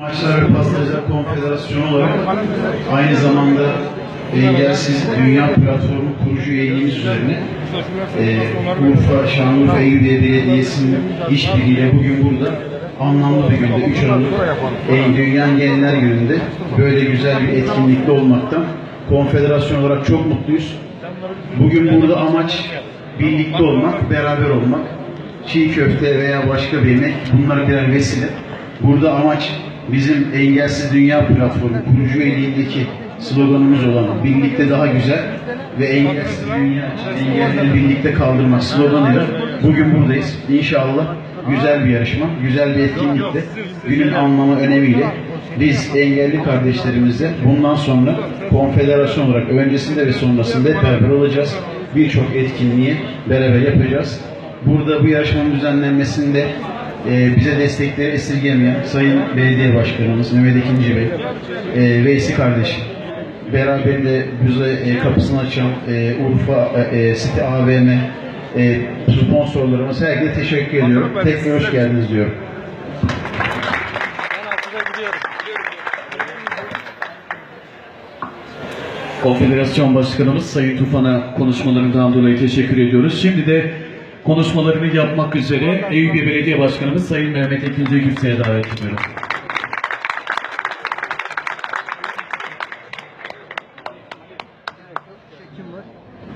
Maçlar ve Pastacılar Konfederasyonu olarak aynı zamanda Engelsiz Dünya Platformu kurucu üyeliğimiz üzerine e, Urfa, Şanlıurfa, Eyüpiye Belediyesi'nin işbirliğiyle bugün burada anlamlı bir günde 3 Aralık e, Dünya Engelliler Günü'nde böyle güzel bir etkinlikte olmaktan konfederasyon olarak çok mutluyuz. Bugün burada amaç birlikte olmak, beraber olmak. Çiğ köfte veya başka bir yemek bunlar birer vesile. Burada amaç bizim Engelsiz Dünya Platformu kurucu üyeliğindeki sloganımız olan birlikte daha güzel ve engelsiz dünya engelleri birlikte kaldırmak sloganıyla bugün buradayız. İnşallah güzel bir yarışma, güzel bir etkinlikte günün anlamı önemiyle biz engelli kardeşlerimizle bundan sonra konfederasyon olarak öncesinde ve sonrasında hep beraber olacağız. Birçok etkinliği beraber yapacağız. Burada bu yarışmanın düzenlenmesinde e, bize destekleri esirgemeyen Sayın Belediye Başkanımız Mehmet İkinci Bey, e, Veysi kardeşim, beraberinde bize e, kapısını açan e, Urfa e, e, City AVM e, sponsorlarımız herkese teşekkür ediyorum. Tekrar hoş geldiniz diyorum. Konfederasyon Başkanımız Sayın Tufan'a konuşmalarından dolayı teşekkür ediyoruz. Şimdi de konuşmalarını yapmak üzere Eyüpiye Belediye Başkanımız Sayın Mehmet Ekinci Gülse'ye davet ediyorum.